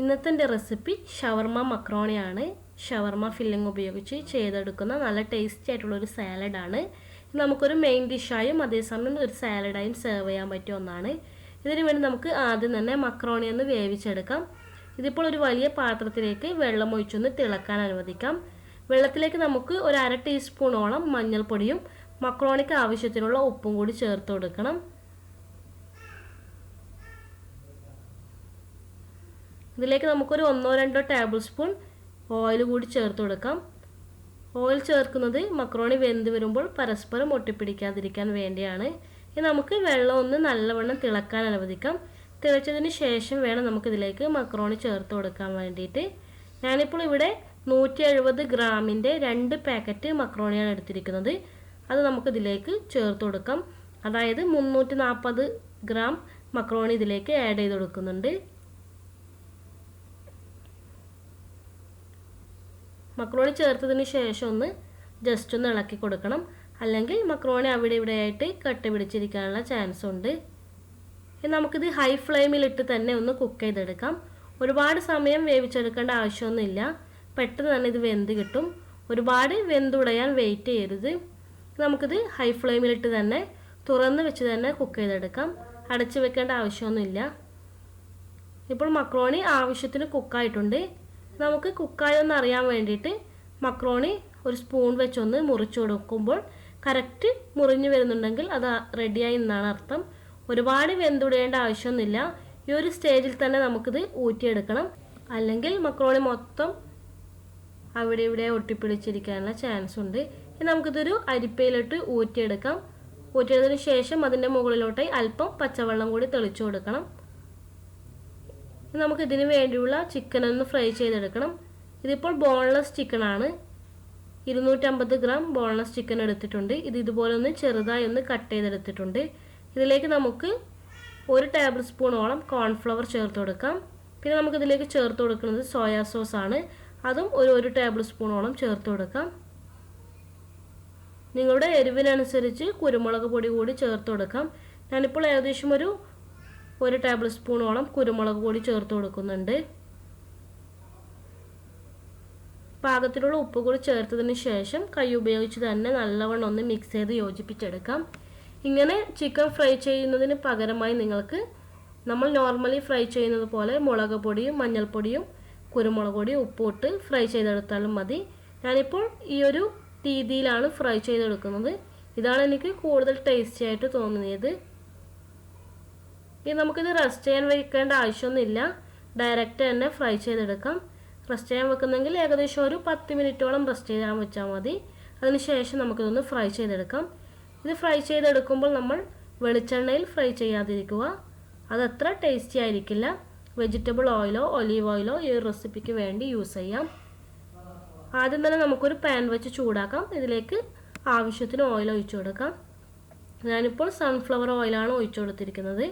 ഇന്നത്തെ എന്റെ recipe shawarma മക്രോണിയാണ്. ഷവർമ ഫില്ലിംഗ് ഉപയോഗിച്ച് ചെയ്തെടുക്കുന്ന നല്ല ടേസ്റ്റി ആയിട്ടുള്ളൊരു സാലഡാണ് നമുക്കൊരു മെയിൻ ഡിഷായും അതേസമയം ഒരു സാലഡായും സെർവ് ചെയ്യാൻ പറ്റിയ ഒന്നാണ്. ഇതിനു വേണ്ടി നമുക്ക് ആദ്യം തന്നെ മക്രോണി ഒന്ന് വേവിച്ചെടുക്കാം. ഇതിപ്പോൾ ഒരു വലിയ പാത്രത്തിലേക്ക് വെള്ളം ഒഴിച്ചൊന്ന് തിളക്കാൻ അനുവദിക്കാം. വെള്ളത്തിലേക്ക് നമുക്ക് ഒരു അര ടീസ്പൂണോളം മഞ്ഞൾപ്പൊടിയും മക്രോണിക്ക് ആവശ്യത്തിനുള്ള ഉപ്പും കൂടി ചേർത്ത് കൊടുക്കണം. ഇതിലേക്ക് നമുക്കൊരു ഒന്നോ രണ്ടോ ടേബിൾ സ്പൂൺ ഓയിൽ കൂടി ചേർത്ത് കൊടുക്കാം. ഓയിൽ ചേർക്കുന്നത് മക്രോണി വെന്ത് വരുമ്പോൾ പരസ്പരം ഒട്ടിപ്പിടിക്കാതിരിക്കാൻ വേണ്ടിയാണ്. ഇനി നമുക്ക് വെള്ളം ഒന്ന് നല്ലവണ്ണം തിളക്കാൻ അനുവദിക്കാം. തിളച്ചതിന് ശേഷം വേണം നമുക്കിതിലേക്ക് മക്രോണി ചേർത്ത് കൊടുക്കാൻ വേണ്ടിയിട്ട്. ഞാനിപ്പോൾ ഇവിടെ നൂറ്റി എഴുപത് ഗ്രാമിന്റെ രണ്ട് പാക്കറ്റ് മക്രോണിയാണ് എടുത്തിരിക്കുന്നത്. അത് നമുക്കിതിലേക്ക് ചേർത്ത് കൊടുക്കാം. അതായത് മുന്നൂറ്റി നാൽപ്പത് ഗ്രാം മക്രോണി ഇതിലേക്ക് ആഡ് ചെയ്ത് കൊടുക്കുന്നുണ്ട്. മക്രോണി ചേർത്തതിന് ശേഷം ഒന്ന് ജസ്റ്റ് ഒന്ന് ഇളക്കി കൊടുക്കണം. അല്ലെങ്കിൽ മക്രോണി അവിടെ ഇവിടെ ആയിട്ട് കട്ട പിടിച്ചിരിക്കാനുള്ള ചാൻസ് ഉണ്ട്. നമുക്കിത് ഹൈ ഫ്ലെയിമിലിട്ട് തന്നെ ഒന്ന് കുക്ക് ചെയ്തെടുക്കാം. ഒരുപാട് സമയം വേവിച്ചെടുക്കേണ്ട ആവശ്യമൊന്നുമില്ല. പെട്ടെന്ന് തന്നെ ഇത് വെന്ത് കിട്ടും. ഒരുപാട് വെന്തുടയാൻ വെയിറ്റ് ചെയ്യരുത്. നമുക്കിത് ഹൈ ഫ്ലെയിമിലിട്ട് തന്നെ തുറന്ന് വെച്ച് തന്നെ കുക്ക് ചെയ്തെടുക്കാം. അടച്ചു വെക്കേണ്ട ആവശ്യമൊന്നുമില്ല. ഇപ്പോൾ മക്രോണി ആവശ്യത്തിന് കുക്കായിട്ടുണ്ട് നമുക്ക് കുക്കായൊന്ന് അറിയാൻ വേണ്ടിയിട്ട് മക്രോണി ഒരു സ്പൂൺ വെച്ചൊന്ന് മുറിച്ചു കൊടുക്കുമ്പോൾ കറക്റ്റ് മുറിഞ്ഞു വരുന്നുണ്ടെങ്കിൽ അത് റെഡിയായി എന്നാണ് അർത്ഥം. ഒരുപാട് വെന്തുടേണ്ട ആവശ്യമൊന്നുമില്ല. ഈ ഒരു സ്റ്റേജിൽ തന്നെ നമുക്കിത് ഊറ്റിയെടുക്കണം. അല്ലെങ്കിൽ മക്രോണി മൊത്തം അവിടെ ഇവിടെ ഒട്ടിപ്പിടിച്ചിരിക്കാനുള്ള ചാൻസ് ഉണ്ട്. ഇനി നമുക്കിതൊരു അരിപ്പയിലിട്ട് ഊറ്റിയെടുക്കാം. ഊറ്റിയെടുത്തതിന് ശേഷം അതിന്റെ മുകളിലോട്ടായി അല്പം പച്ചവെള്ളം കൂടി തെളിച്ചു കൊടുക്കണം. നമുക്ക് ഇതിന് വേണ്ടിയുള്ള ചിക്കൻ ഒന്ന് ഫ്രൈ ചെയ്തെടുക്കണം. ഇതിപ്പോൾ ബോൺലെസ് ചിക്കൻ ആണ്. ഇരുന്നൂറ്റമ്പത് ഗ്രാം ബോൺലെസ് ചിക്കൻ എടുത്തിട്ടുണ്ട്. ഇത് ഇതുപോലെ ഒന്ന് ചെറുതായി ഒന്ന് കട്ട് ചെയ്തെടുത്തിട്ടുണ്ട്. ഇതിലേക്ക് നമുക്ക് ഒരു ടേബിൾ സ്പൂണോളം കോൺഫ്ലവർ ചേർത്ത് കൊടുക്കാം. പിന്നെ നമുക്കിതിലേക്ക് ചേർത്ത് കൊടുക്കുന്നത് സോയാ സോസ് ആണ്. അതും ഒരു ഒരു ടേബിൾ സ്പൂണോളം ചേർത്ത് കൊടുക്കാം. നിങ്ങളുടെ എരിവിനനുസരിച്ച് കുരുമുളക് പൊടി കൂടി ചേർത്ത് കൊടുക്കാം. ഞാനിപ്പോൾ ഏകദേശം ഒരു ഒരു ടേബിൾ സ്പൂണോളം കുരുമുളക് പൊടി ചേർത്ത് കൊടുക്കുന്നുണ്ട്. പാകത്തിലുള്ള ഉപ്പ് കൂടി ചേർത്തതിന് ശേഷം കൈ ഉപയോഗിച്ച് തന്നെ നല്ലവണ്ണം ഒന്ന് മിക്സ് ചെയ്ത് യോജിപ്പിച്ചെടുക്കാം. ഇങ്ങനെ ചിക്കൻ ഫ്രൈ ചെയ്യുന്നതിന് പകരമായി നിങ്ങൾക്ക് നമ്മൾ നോർമലി ഫ്രൈ ചെയ്യുന്നത് പോലെ മുളക് പൊടിയും മഞ്ഞൾപ്പൊടിയും കുരുമുളക് പൊടിയും ഉപ്പും ഇട്ട് ഫ്രൈ ചെയ്തെടുത്താലും മതി. ഞാനിപ്പോൾ ഈ ഒരു രീതിയിലാണ് ഫ്രൈ ചെയ്തെടുക്കുന്നത്. ഇതാണ് എനിക്ക് കൂടുതൽ ടേസ്റ്റി ആയിട്ട് തോന്നിയത്. ഇനി നമുക്കിത് റെസ്റ്റ് ചെയ്യാൻ വെക്കേണ്ട ആവശ്യമൊന്നുമില്ല. ഡയറക്റ്റ് തന്നെ ഫ്രൈ ചെയ്തെടുക്കാം. റെസ്റ്റ് ചെയ്യാൻ വെക്കുന്നെങ്കിൽ ഏകദേശം ഒരു പത്ത് മിനിറ്റോളം റെസ്റ്റ് ചെയ്യാൻ വെച്ചാൽ മതി. അതിനുശേഷം നമുക്കിതൊന്ന് ഫ്രൈ ചെയ്തെടുക്കാം. ഇത് ഫ്രൈ ചെയ്തെടുക്കുമ്പോൾ നമ്മൾ വെളിച്ചെണ്ണയിൽ ഫ്രൈ ചെയ്യാതിരിക്കുക. അതത്ര ടേസ്റ്റി ആയിരിക്കില്ല. വെജിറ്റബിൾ ഓയിലോ ഒലീവ് ഓയിലോ ഈ റെസിപ്പിക്ക് വേണ്ടി യൂസ് ചെയ്യാം. ആദ്യം തന്നെ നമുക്കൊരു പാൻ വെച്ച് ചൂടാക്കാം. ഇതിലേക്ക് ആവശ്യത്തിന് ഓയിൽ ഒഴിച്ചു കൊടുക്കാം. ഞാനിപ്പോൾ സൺഫ്ലവർ ഓയിലാണ് ഒഴിച്ചു കൊടുത്തിരിക്കുന്നത്.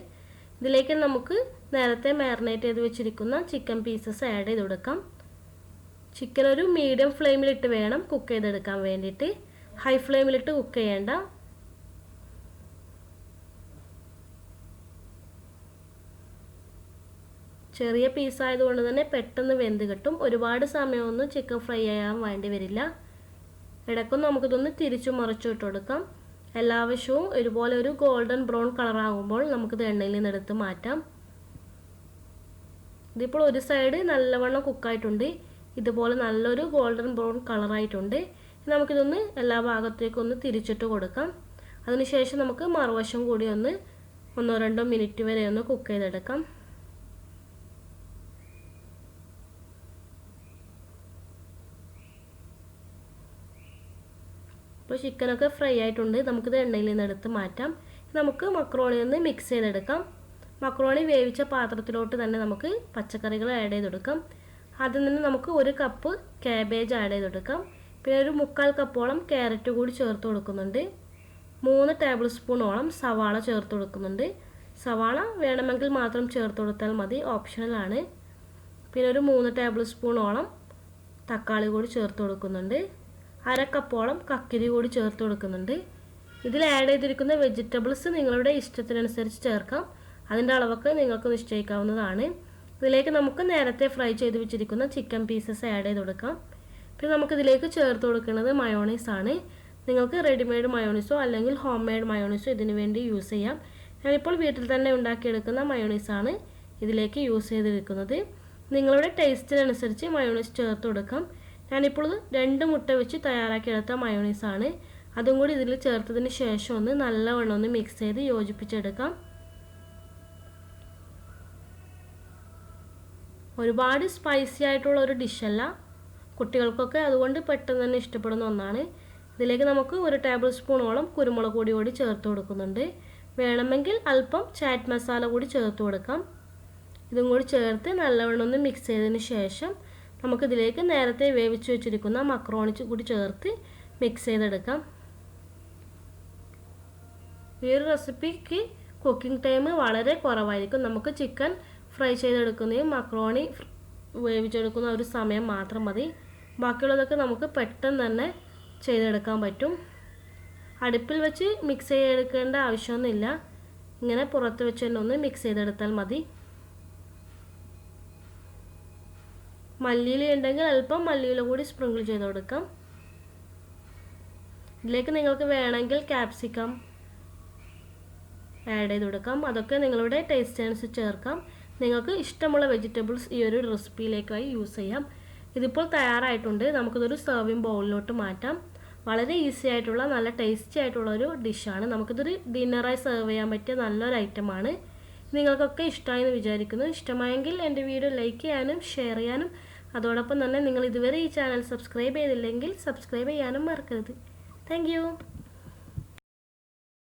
ഇതിലേക്ക് നമുക്ക് നേരത്തെ മാരിനേറ്റ് ചെയ്ത് വെച്ചിരിക്കുന്ന ചിക്കൻ പീസസ് ആഡ് ചെയ്ത് കൊടുക്കാം. ചിക്കൻ ഒരു മീഡിയം ഫ്ലെയിമിലിട്ട് വേണം കുക്ക് ചെയ്തെടുക്കാൻ വേണ്ടിയിട്ട്. ഹൈ ഫ്ലെയിമിലിട്ട് കുക്ക് ചെയ്യേണ്ട. ചെറിയ പീസ് ആയതുകൊണ്ട് തന്നെ പെട്ടെന്ന് വെന്ത് കിട്ടും. ഒരുപാട് സമയമൊന്നും ചിക്കൻ ഫ്രൈ ചെയ്യാൻ വേണ്ടി വരില്ല. ഇടയ്ക്കൊന്നും നമുക്കിതൊന്ന് തിരിച്ചു മറിച്ചു ഇട്ട് കൊടുക്കാം. എല്ലാ വശവും ഒരുപോലെ ഒരു ഗോൾഡൻ ബ്രൗൺ കളറാകുമ്പോൾ നമുക്കിത് എണ്ണയിൽ നിന്ന് എടുത്ത് മാറ്റാം. ഇതിപ്പോൾ ഒരു സൈഡ് നല്ലവണ്ണം കുക്കായിട്ടുണ്ട് ഇതുപോലെ നല്ലൊരു ഗോൾഡൻ ബ്രൗൺ കളറായിട്ടുണ്ട് നമുക്കിതൊന്ന് എല്ലാ ഭാഗത്തേക്കും ഒന്ന് തിരിച്ചിട്ട് കൊടുക്കാം. അതിനുശേഷം നമുക്ക് മറുവശം കൂടി ഒന്ന് ഒന്നോ രണ്ടോ മിനിറ്റ് വരെ ഒന്ന് കുക്ക് ചെയ്തെടുക്കാം. ഇപ്പോൾ ചിക്കനൊക്കെ ഫ്രൈ ആയിട്ടുണ്ട്. നമുക്കിത് എണ്ണയിൽ നിന്ന് എടുത്ത് മാറ്റാം. നമുക്ക് മക്രോണി ഒന്ന് മിക്സ് ചെയ്തെടുക്കാം. മക്രോണി വേവിച്ച പാത്രത്തിലോട്ട് തന്നെ നമുക്ക് പച്ചക്കറികൾ ആഡ് ചെയ്തെടുക്കാം. അതിൽ നിന്ന് നമുക്ക് ഒരു കപ്പ് കാബേജ് ആഡ് ചെയ്തെടുക്കാം. പിന്നെ ഒരു മുക്കാൽ കപ്പോളം ക്യാരറ്റ് കൂടി ചേർത്ത് കൊടുക്കുന്നുണ്ട്. മൂന്ന് ടേബിൾ സ്പൂണോളം സവാള ചേർത്ത് കൊടുക്കുന്നുണ്ട്. സവാള വേണമെങ്കിൽ മാത്രം ചേർത്ത് കൊടുത്താൽ മതി. ഓപ്ഷണലാണ് പിന്നെ ഒരു മൂന്ന് ടേബിൾ സ്പൂണോളം തക്കാളി കൂടി ചേർത്ത് കൊടുക്കുന്നുണ്ട്. അര കപ്പോളം കക്കിരി കൂടി ചേർത്ത് കൊടുക്കുന്നുണ്ട്. ഇതിൽ ആഡ് ചെയ്തിരിക്കുന്ന വെജിറ്റബിൾസ് നിങ്ങളുടെ ഇഷ്ടത്തിനനുസരിച്ച് ചേർക്കാം. അതിന്റെ അളവൊക്കെ നിങ്ങൾക്ക് നിശ്ചയിക്കാവുന്നതാണ്. ഇതിലേക്ക് നമുക്ക് നേരത്തെ ഫ്രൈ ചെയ്ത് വെച്ചിരിക്കുന്ന ചിക്കൻ പീസസ് ആഡ് ചെയ്ത് കൊടുക്കാം. പിന്നെ നമുക്കിതിലേക്ക് ചേർത്ത് കൊടുക്കുന്നത് മയോണൈസ് ആണ്. നിങ്ങൾക്ക് റെഡിമെയ്ഡ് മയോണൈസോ അല്ലെങ്കിൽ ഹോം മെയ്ഡ് മയോണൈസോ ഇതിനു വേണ്ടി യൂസ് ചെയ്യാം. ഞാനിപ്പോൾ വീട്ടിൽ തന്നെ ഉണ്ടാക്കിയെടുക്കുന്ന മയോണൈസ് ആണ് ഇതിലേക്ക് യൂസ് ചെയ്തെടുക്കുന്നത് നിങ്ങളുടെ ടേസ്റ്റിനനുസരിച്ച് മയോണൈസ് ചേർത്ത് കൊടുക്കാം. ഞാനിപ്പോൾ രണ്ട് മുട്ട വെച്ച് തയ്യാറാക്കിയെടുത്ത മയോണൈസ് ആണ് അതും കൂടി ഇതിൽ ചേർത്തതിന് ശേഷം ഒന്ന് നല്ലവണ്ണം ഒന്ന് മിക്സ് ചെയ്ത് യോജിപ്പിച്ചെടുക്കാം. ഒരുപാട് സ്പൈസി ആയിട്ടുള്ള ഒരു ഡിഷല്ല കുട്ടികൾക്കൊക്കെ അതുകൊണ്ട് പെട്ടെന്ന് തന്നെ ഇഷ്ടപ്പെടുന്ന ഒന്നാണ്. ഇതിലേക്ക് നമുക്ക് ഒരു ടേബിൾ സ്പൂണോളം കുരുമുളക് പൊടി കൂടി ചേർത്ത് കൊടുക്കുന്നുണ്ട്. വേണമെങ്കിൽ അല്പം ചാറ്റ് മസാല കൂടി ചേർത്ത് കൊടുക്കാം. ഇതും കൂടി ചേർത്ത് നല്ലവണ്ണം ഒന്ന് മിക്സ് ചെയ്തതിന് ശേഷം നമുക്കിതിലേക്ക് നേരത്തെ വേവിച്ച് വെച്ചിരിക്കുന്ന മക്രോണി കൂടി ചേർത്ത് മിക്സ് ചെയ്തെടുക്കാം. ഈ ഒരു റെസിപ്പിക്ക് കുക്കിംഗ് ടൈം വളരെ കുറവായിരിക്കും. നമുക്ക് ചിക്കൻ ഫ്രൈ ചെയ്തെടുക്കുന്നതും മക്രോണി വേവിച്ചെടുക്കുന്ന ഒരു സമയം മാത്രം മതി. ബാക്കിയുള്ളതൊക്കെ നമുക്ക് പെട്ടെന്ന് തന്നെ ചെയ്തെടുക്കാൻ പറ്റും. അടുപ്പിൽ വെച്ച് മിക്സ് ചെയ്തെടുക്കേണ്ട ആവശ്യമൊന്നുമില്ല. ഇങ്ങനെ പുറത്ത് വെച്ച് തന്നെ ഒന്ന് മിക്സ് ചെയ്തെടുത്താൽ മതി. മല്ലിയില ഉണ്ടെങ്കിൽ അല്പം മല്ലിയില കൂടി സ്പ്രിങ്കിൾ ചെയ്ത് കൊടുക്കാം. ഇതിലേക്ക് നിങ്ങൾക്ക് വേണമെങ്കിൽ ക്യാപ്സിക്കം ആഡ് ചെയ്ത് കൊടുക്കാം. അതൊക്കെ നിങ്ങളുടെ ടേസ്റ്റ് അനുസരിച്ച് ചേർക്കാം. നിങ്ങൾക്ക് ഇഷ്ടമുള്ള വെജിറ്റബിൾസ് ഈ ഒരു റെസിപ്പിയിലേക്കായി യൂസ് ചെയ്യാം. ഇതിപ്പോൾ തയ്യാറായിട്ടുണ്ട്. നമുക്കിതൊരു സെർവിങ് ബൗളിലോട്ട് മാറ്റാം. വളരെ ഈസി ആയിട്ടുള്ള നല്ല ടേസ്റ്റി ആയിട്ടുള്ള ഒരു ഡിഷാണ് നമുക്കിതൊരു ഡിന്നറായി സെർവ് ചെയ്യാൻ പറ്റിയ നല്ലൊരു ഐറ്റമാണ് നിങ്ങൾക്കൊക്കെ ഇഷ്ടമായി എന്ന് വിചാരിക്കുന്നു. ഇഷ്ടമായെങ്കിൽ എന്റെ വീഡിയോ ലൈക്ക് ചെയ്യാനും ഷെയർ ചെയ്യാനും അതോടൊപ്പം തന്നെ നിങ്ങൾ ഇതുവരെ ഈ ചാനൽ സബ്സ്ക്രൈബ് ചെയ്തില്ലെങ്കിൽ സബ്സ്ക്രൈബ് ചെയ്യാനും മറക്കരുത്. താങ്ക്